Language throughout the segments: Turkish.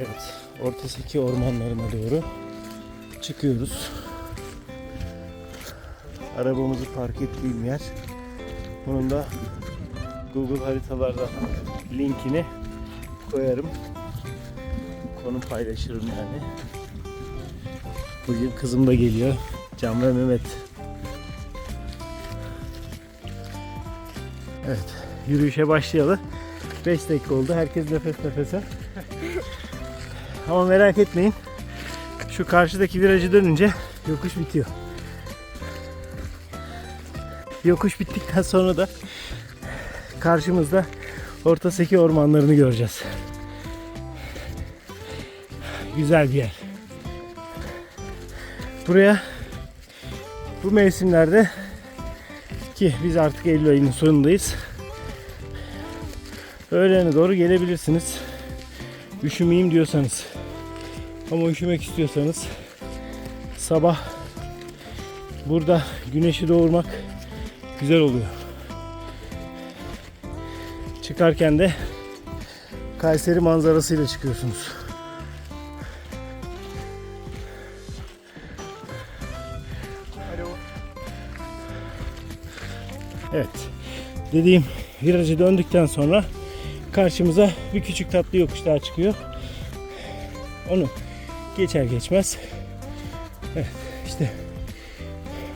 Evet, Ortaseki ormanlarına doğru çıkıyoruz. Arabamızı park ettiğim yer. Bunun da Google haritalarda linkini koyarım. Konum paylaşırım yani. Bugün kızım da geliyor. Can ve Mehmet. Evet, yürüyüşe başlayalı. 5 dakika oldu. Herkes nefes nefese. Ama merak etmeyin. Şu karşıdaki virajı dönünce yokuş bitiyor. Yokuş bittikten sonra da karşımızda Ortaseki ormanlarını göreceğiz. Güzel bir yer. Buraya bu mevsimlerde ki biz artık Eylül ayının sonundayız. Öğlene doğru gelebilirsiniz. Üşümeyeyim diyorsanız. Ama üşümek istiyorsanız sabah burada güneşi doğurmak güzel oluyor. Çıkarken de Kayseri manzarasıyla çıkıyorsunuz. Evet. Dediğim virajı döndükten sonra karşımıza bir küçük tatlı yokuş daha çıkıyor. Onu geçer geçmez evet, işte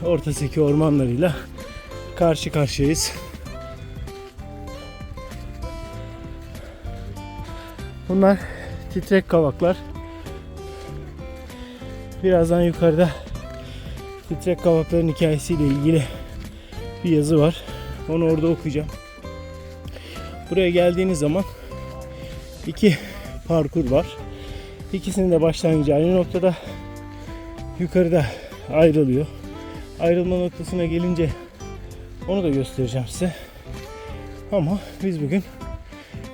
Ortaseki ormanlarıyla karşı karşıyayız. Bunlar titrek kavaklar. Birazdan yukarıda titrek kavakların hikayesiyle ilgili bir yazı var. Onu orada okuyacağım. Buraya geldiğiniz zaman iki parkur var. İkisinin de başlangıcı aynı noktada. Yukarıda ayrılıyor. Ayrılma noktasına gelince onu da göstereceğim size. Ama biz bugün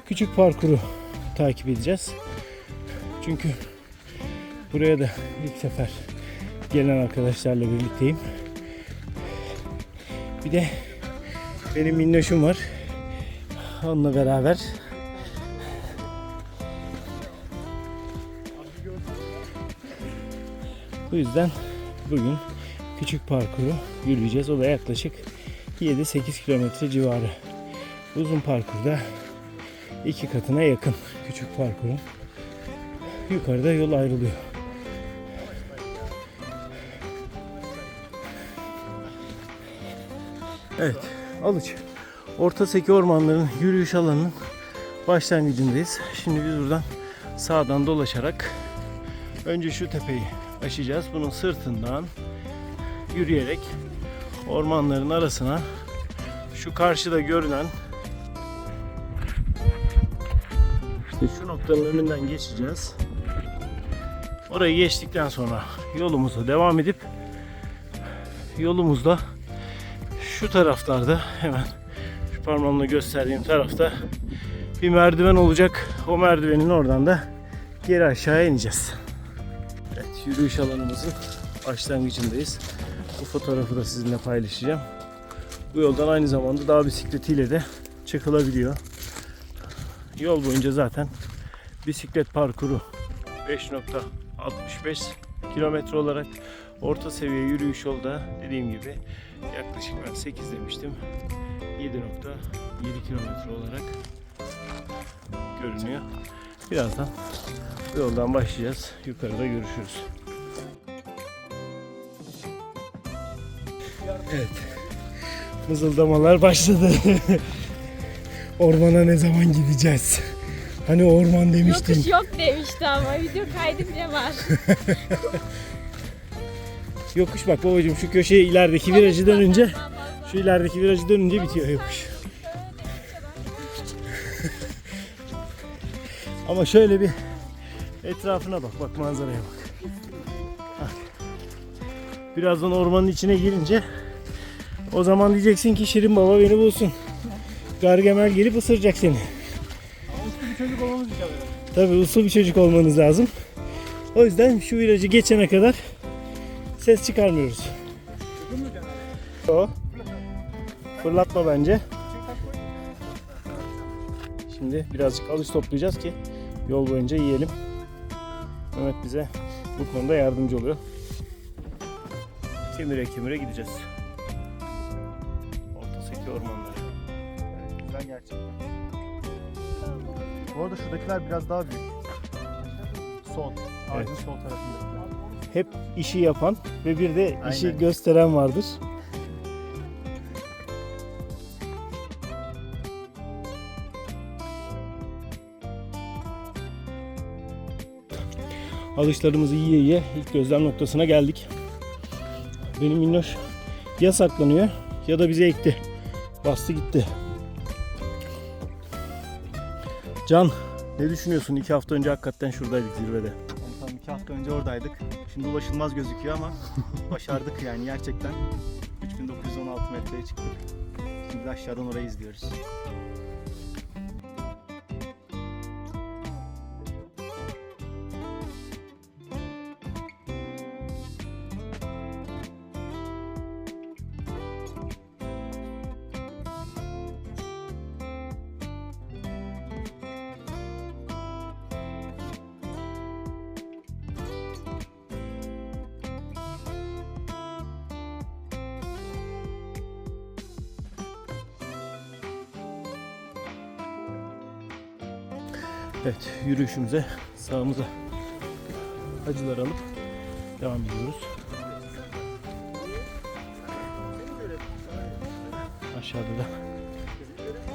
küçük parkuru takip edeceğiz. Çünkü buraya da ilk sefer gelen arkadaşlarla birlikteyim. Bir de benim minnoşum var. Onunla beraber Bu yüzden bugün küçük parkuru yürüyeceğiz. O da yaklaşık 7-8 kilometre civarı. Uzun parkurda iki katına yakın küçük parkurun. Yukarıda yol ayrılıyor. Evet, Alıç. Ortaseki ormanların yürüyüş alanının başlangıcındayız. Şimdi biz buradan sağdan dolaşarak önce şu tepeyi aşacağız. Bunun sırtından yürüyerek ormanların arasına şu karşıda görünen işte şu noktanın önünden geçeceğiz. Orayı geçtikten sonra yolumuza devam edip yolumuzda şu taraflarda hemen şu parmağımla gösterdiğim tarafta bir merdiven olacak. O merdivenin oradan da geri aşağıya ineceğiz. Yürüyüş alanımızın başlangıcındayız. Bu fotoğrafı da sizinle paylaşacağım. Bu yoldan aynı zamanda dağ bisikletiyle de çıkılabiliyor. Yol boyunca zaten bisiklet parkuru 5.65 kilometre olarak orta seviye yürüyüş yolda dediğim gibi yaklaşık ben 8 demiştim 7.7 kilometre olarak görünüyor. Birazdan yoldan başlayacağız. Yukarıda görüşürüz. Evet. Mızıldamalar başladı. Ormana ne zaman gideceğiz? Hani orman demiştin. Yokuş yok demişti ama video kaydı bile var. Yokuş bak babacığım şu köşeye ilerideki virajı dönünce şu ilerideki virajı dönünce bitiyor yokuş. Ama şöyle bir etrafına bak bak manzaraya bak. Bak. Birazdan ormanın içine girince o zaman diyeceksin ki Şirin Baba beni bulsun. Gargamel gelip ısıracak seni. bir çocuk olmamız eder. Tabii uslu bir çocuk olmanız lazım. O yüzden şu virajı geçene kadar ses çıkarmıyoruz. O. Fırlatma bence. Şimdi birazcık alış toplayacağız ki yol boyunca yiyelim. Mehmet bize bu konuda yardımcı oluyor. Kemire kemire gideceğiz. Ortasaki ormanlara. Evet, güzel gerçekten. Bu arada şuradakiler biraz daha büyük. Sol. Ağacın sol tarafında. Hep işi yapan ve bir de işi Aynen. gösteren vardır. Alışlarımızı yiye yiye ilk gözlem noktasına geldik. Benim minnoş ya saklanıyor ya da bize ekti. Bastı gitti. Can ne düşünüyorsun? İki hafta önce hakikaten şuradaydık zirvede. Tam iki hafta önce oradaydık. Şimdi ulaşılmaz gözüküyor ama başardık yani gerçekten. 3916 metreye çıktık. Şimdi aşağıdan orayı izliyoruz. Evet yürüyüşümüze sağımıza acılar alıp devam ediyoruz. Aşağıda da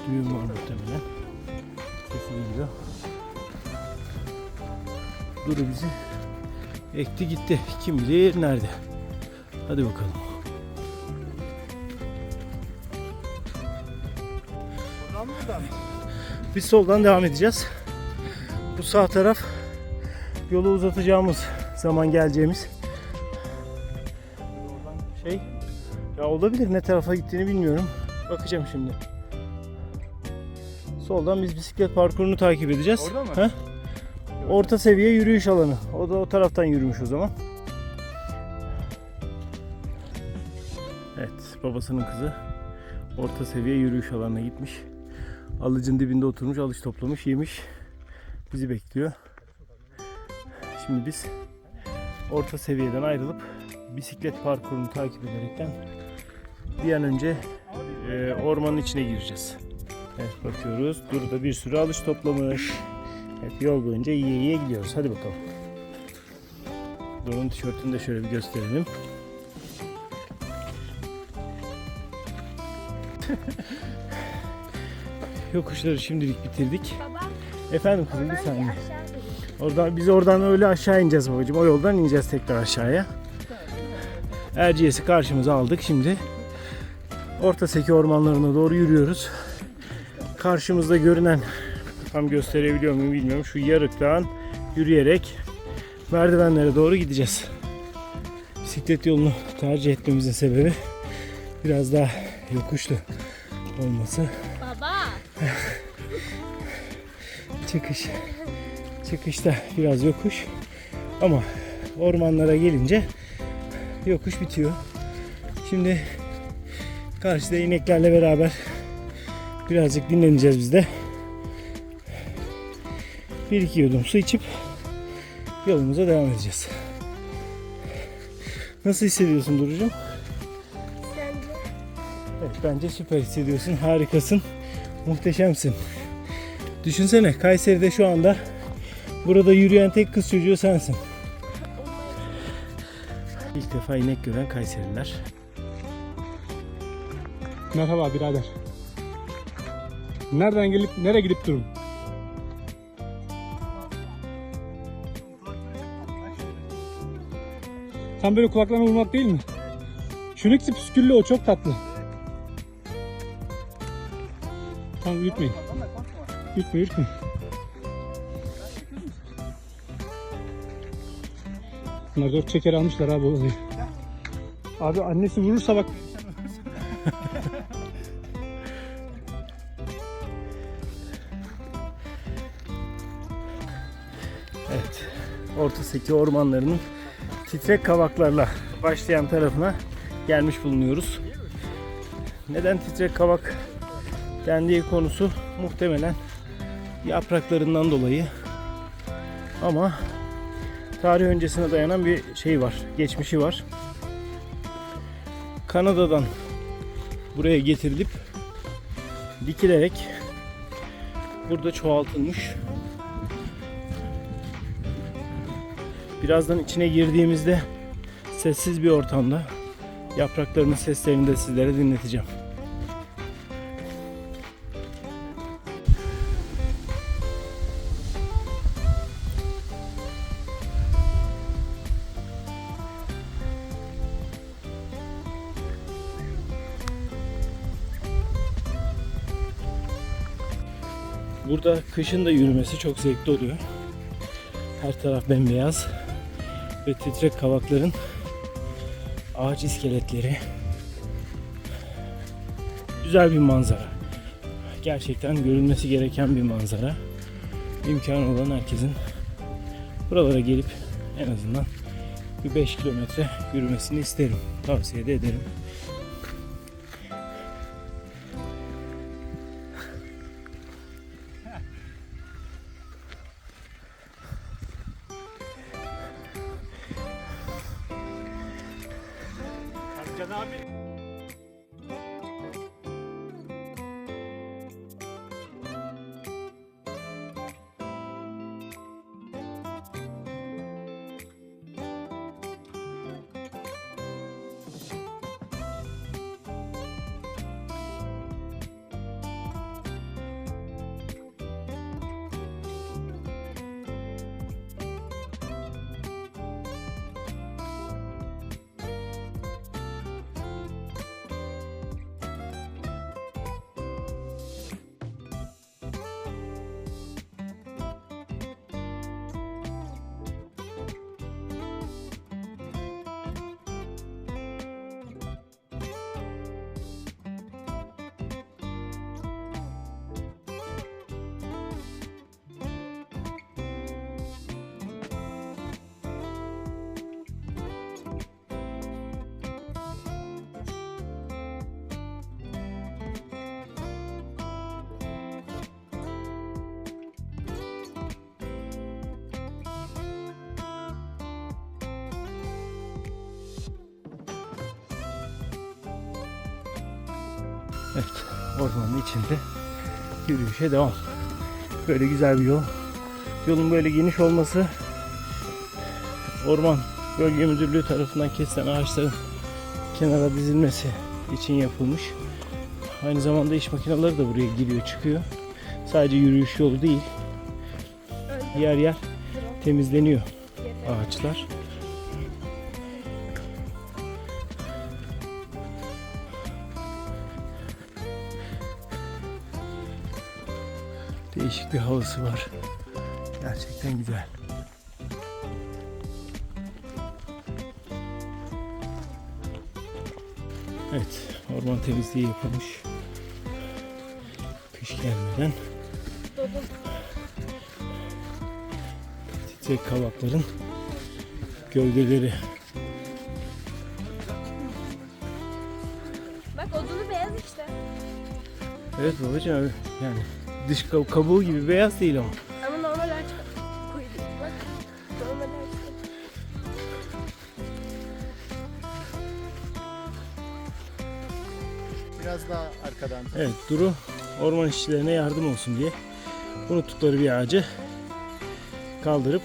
düğün var muhtemelen. Sesi geliyor. Duru bizi ekti gitti. Kim bilir nerede. Hadi bakalım. Biz soldan devam edeceğiz. Sağ taraf yolu uzatacağımız zaman geleceğimiz Oradan şey. Ya olabilir ne tarafa gittiğini bilmiyorum. Bakacağım şimdi. Soldan biz bisiklet parkurunu takip edeceğiz. Orada mı? Orta seviye yürüyüş alanı. O da o taraftan yürümüş o zaman. Evet, babasının kızı orta seviye yürüyüş alanına gitmiş. Alıcın dibinde oturmuş, alış toplamış, yemiş. Bizi bekliyor. Şimdi biz orta seviyeden ayrılıp bisiklet parkurunu takip ederekten bir an önce e, ormanın içine gireceğiz. Evet bakıyoruz. Burada bir sürü alış toplamış. Evet yol boyunca iyiye iyiye gidiyoruz. Hadi bakalım. Duru'nun tişörtünü de şöyle bir gösterelim. Yokuşları şimdilik bitirdik. Baba, Efendim kızım bir saniye. Oradan biz oradan öyle aşağı ineceğiz babacığım. O yoldan ineceğiz tekrar aşağıya. Erciyes'i karşımıza aldık şimdi. Orta Seki ormanlarına doğru yürüyoruz. Karşımızda görünen tam gösterebiliyor muyum bilmiyorum. Şu yarıktan yürüyerek merdivenlere doğru gideceğiz. Bisiklet yolunu tercih etmemizin sebebi biraz daha yokuşlu olması. Baba, çıkış. Çıkışta biraz yokuş. Ama ormanlara gelince yokuş bitiyor. Şimdi karşıda ineklerle beraber birazcık dinleneceğiz biz de. Bir iki yudum su içip yolumuza devam edeceğiz. Nasıl hissediyorsun Duru'cum? Evet bence süper hissediyorsun. Harikasın. Muhteşemsin. Düşünsene Kayseri'de şu anda burada yürüyen tek kız çocuğu sensin. İlk defa inek gören Kayseriler. Merhaba birader. Nereden gelip nereye gidip durun? Tam böyle kulaklarına vurmak değil mi? Şu ikisi püsküllü o çok tatlı. Tamam yürütmeyin. Yürütme yürütme. Bunlar dört çeker almışlar abi olayı. Abi annesi vurursa bak Evet. Orta Seki ormanlarının titrek kavaklarla başlayan tarafına gelmiş bulunuyoruz. Neden titrek kavak dendiği konusu muhtemelen yapraklarından dolayı. Ama tarih öncesine dayanan bir şey var, geçmişi var. Kanada'dan buraya getirilip dikilerek burada çoğaltılmış. Birazdan içine girdiğimizde sessiz bir ortamda yapraklarının seslerini de sizlere dinleteceğim. Burada kışın da yürümesi çok zevkli oluyor. Her taraf bembeyaz ve titrek kavakların ağaç iskeletleri. Güzel bir manzara. Gerçekten görülmesi gereken bir manzara. İmkanı olan herkesin buralara gelip en azından bir 5 kilometre yürümesini isterim. Tavsiye de ederim. Can abi. Evet, ormanın içinde yürüyüşe devam. Böyle güzel bir yol. Yolun böyle geniş olması Orman Bölge Müdürlüğü tarafından kesilen ağaçların kenara dizilmesi için yapılmış. Aynı zamanda iş makineleri de buraya giriyor çıkıyor. Sadece yürüyüş yolu değil. Yer yer temizleniyor ağaçlar. Değişik bir havası var. Gerçekten güzel. Evet, orman temizliği yapılmış. Kış gelmeden titrek kavakların gövdeleri. Bak odunu beyaz işte. Evet babacığım yani dış kab- kabuğu gibi beyaz değil ama. Ama normal ağaç koyu değil. Bak normal ağaç. Biraz daha arkadan. Evet Duru orman işçilerine yardım olsun diye unuttukları bir ağacı kaldırıp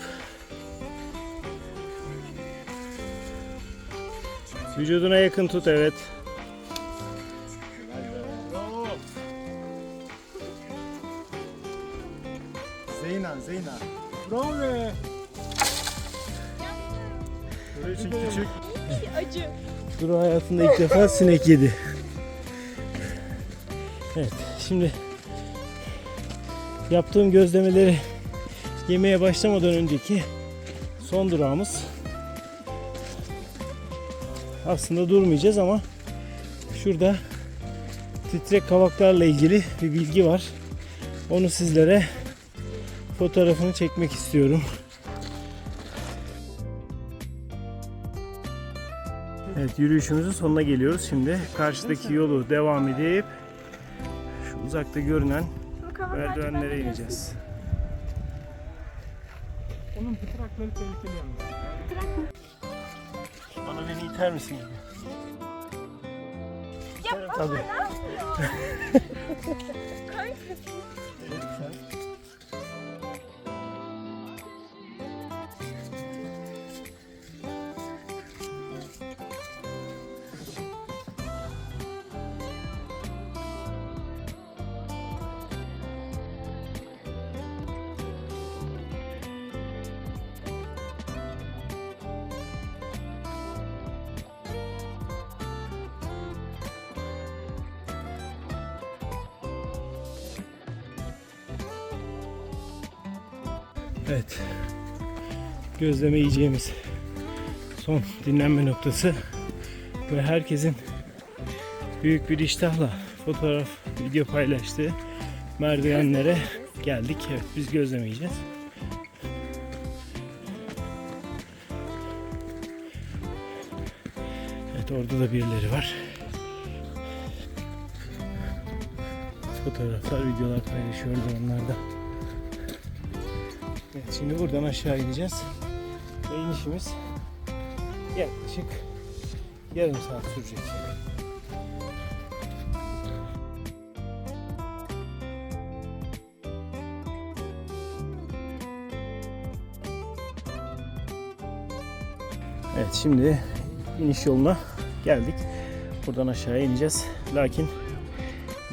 vücuduna yakın tut evet. Acı. Duru hayatında ilk defa sinek yedi. Evet şimdi yaptığım gözlemeleri yemeye başlamadan önceki son durağımız aslında durmayacağız ama şurada titrek kavaklarla ilgili bir bilgi var. Onu sizlere fotoğrafını çekmek istiyorum. Evet yürüyüşümüzün sonuna geliyoruz. Şimdi karşıdaki yolu devam edip şu uzakta görünen merdivenlere ineceğiz. Onun pıtrakları tehlikeli yalnız. Bana beni iter misin gibi? Ya baba Tabii. ne yapıyor? Kanka. Gözleme yiyeceğimiz son dinlenme noktası ve herkesin büyük bir iştahla fotoğraf, video paylaştığı merdivenlere geldik. Evet, biz gözleme yiyeceğiz. Evet, orada da birileri var. Fotoğraflar, videolar paylaşıyoruz onlarda. Evet şimdi buradan aşağı ineceğiz. İnişimiz yaklaşık yarım saat sürecek. Evet şimdi iniş yoluna geldik. Buradan aşağı ineceğiz. Lakin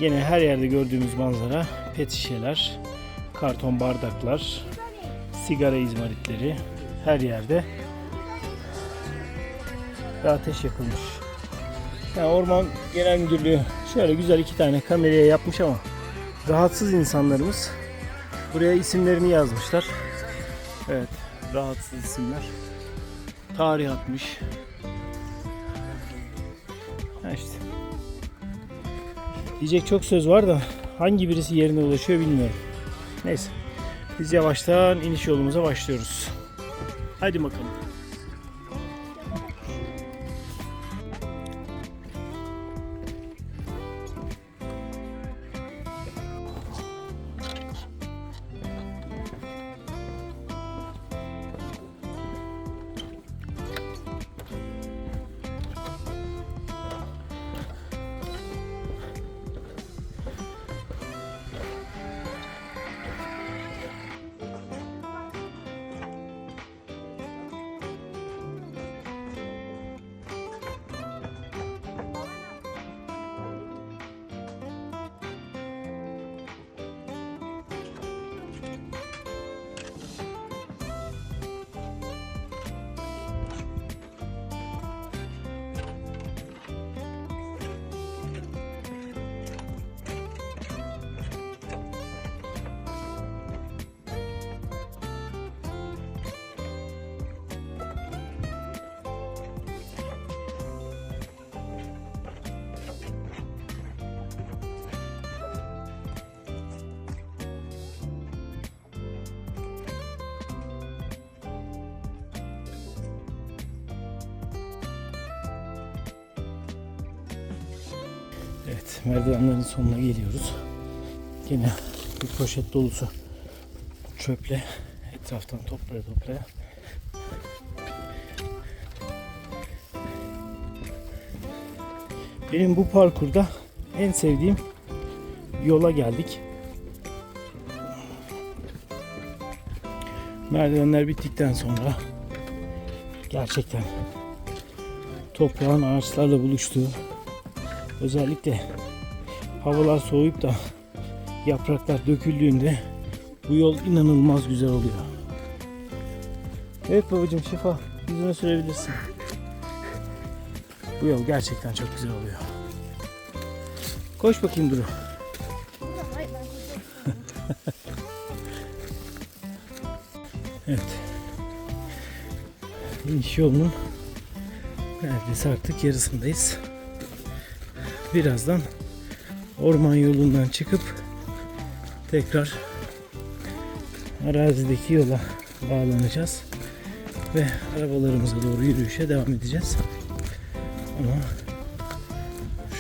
gene her yerde gördüğümüz manzara pet şişeler, karton bardaklar, sigara izmaritleri her yerde ve ateş yakılmış. Yani Orman Genel Müdürlüğü şöyle güzel iki tane kameraya yapmış ama rahatsız insanlarımız buraya isimlerini yazmışlar. Evet, rahatsız isimler. Tarih atmış. Ha işte. Diyecek çok söz var da hangi birisi yerine ulaşıyor bilmiyorum. Neyse. Biz yavaştan iniş yolumuza başlıyoruz. Hadi bakalım. Evet, merdivenlerin sonuna geliyoruz. Yine bir poşet dolusu çöple etraftan toplaya toplaya. Benim bu parkurda en sevdiğim yola geldik. Merdivenler bittikten sonra gerçekten toprağın ağaçlarla buluştuğu özellikle havalar soğuyup da yapraklar döküldüğünde bu yol inanılmaz güzel oluyor. Evet babacığım şifa yüzüne sürebilirsin. Bu yol gerçekten çok güzel oluyor. Koş bakayım Duru. Evet. İniş yolunun neredeyse artık yarısındayız. Birazdan orman yolundan çıkıp tekrar arazideki yola bağlanacağız ve arabalarımıza doğru yürüyüşe devam edeceğiz. Ama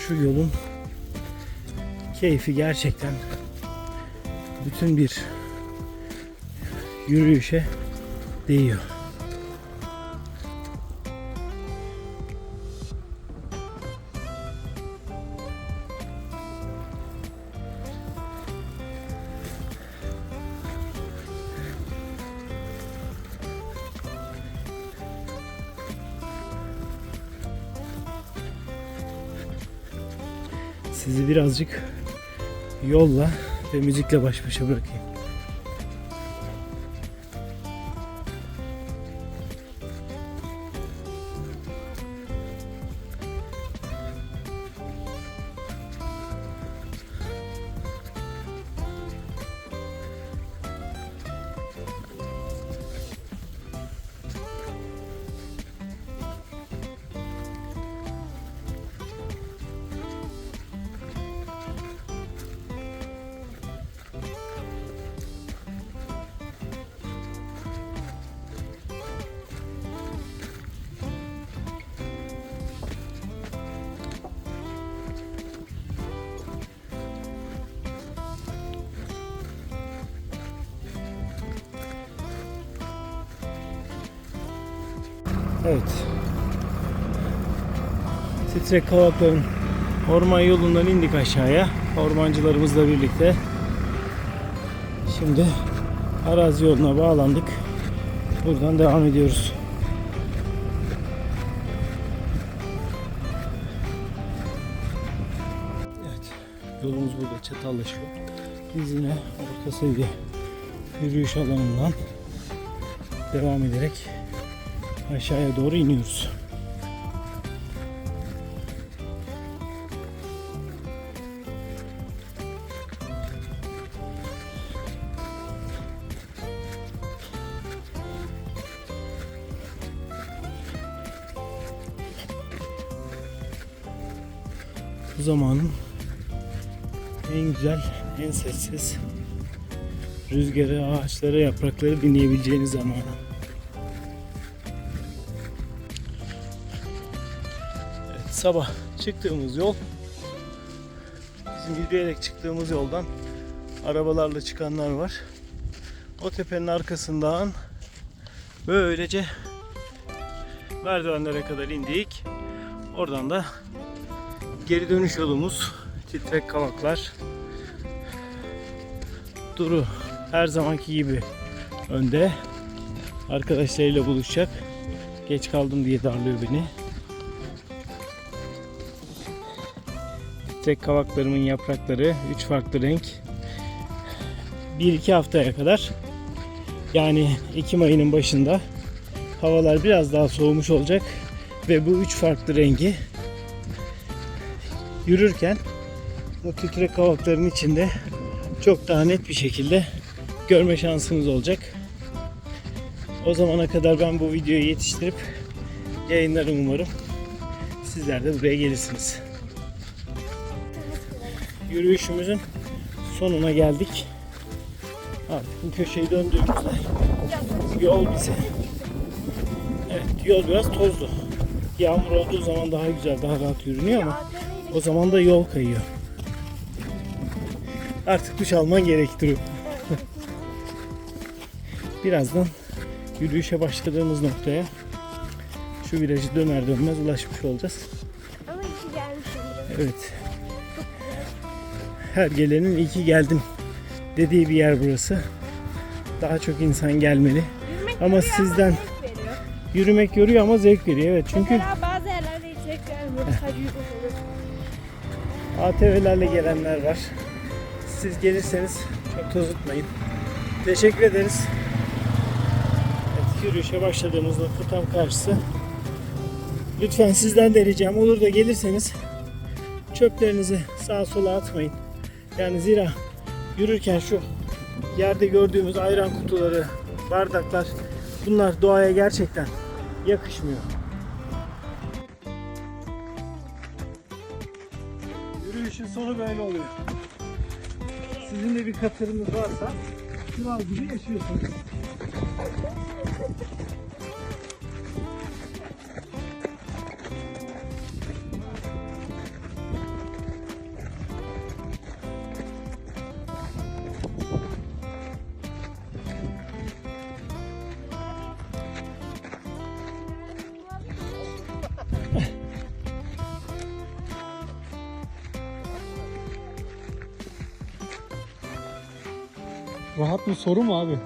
şu yolun keyfi gerçekten bütün bir yürüyüşe değiyor. Birazcık yolla ve müzikle baş başa bırakayım. Evet. Titrek Kavakların orman yolundan indik aşağıya. Ormancılarımızla birlikte. Şimdi arazi yoluna bağlandık. Buradan devam ediyoruz. Evet. Yolumuz burada çatallaşıyor. Biz yine orta seviye yürüyüş alanından devam ederek aşağıya doğru iniyoruz. Bu zamanın en güzel, en sessiz rüzgarı, ağaçları, yaprakları dinleyebileceğiniz zamanı. Sabah çıktığımız yol bizim yürüyerek çıktığımız yoldan arabalarla çıkanlar var. O tepenin arkasından böylece merdivenlere kadar indik. Oradan da geri dönüş yolumuz titrek kavaklar. Duru her zamanki gibi önde arkadaşlarıyla buluşacak. Geç kaldım diye darlıyor beni. Tek kavaklarımın yaprakları 3 farklı renk. 1-2 haftaya kadar yani Ekim ayının başında havalar biraz daha soğumuş olacak ve bu üç farklı rengi yürürken bu titrek kavakların içinde çok daha net bir şekilde görme şansınız olacak. O zamana kadar ben bu videoyu yetiştirip yayınlarım umarım. Sizler de buraya gelirsiniz. Yürüyüşümüzün sonuna geldik. Artık bu köşeyi döndüğümüzde yol bize. Evet yol biraz tozlu. Yağmur olduğu zaman daha güzel, daha rahat yürünüyor ama o zaman da yol kayıyor. Artık duş alman gerektiriyor. Birazdan yürüyüşe başladığımız noktaya şu virajı döner dönmez ulaşmış olacağız. Ama iki biraz. Evet. Her gelenin iyi ki geldim dediği bir yer burası. Daha çok insan gelmeli. Yürümek Ama sizden- veriyor. Yürümek yoruyor ama zevk veriyor. Evet çünkü Mesela bazı yerlerde olur. ATV'lerle gelenler var. Siz gelirseniz çok tozutmayın. Teşekkür ederiz. Evet, yürüyüşe başladığımız nokta tam karşısı. Lütfen sizden de ricam olur da gelirseniz çöplerinizi sağa sola atmayın. Yani zira yürürken şu yerde gördüğümüz ayran kutuları, bardaklar bunlar doğaya gerçekten yakışmıyor. Yürüyüşün sonu böyle oluyor. Sizin de bir katırınız varsa kral gibi yaşıyorsunuz. Mı soru mu abi?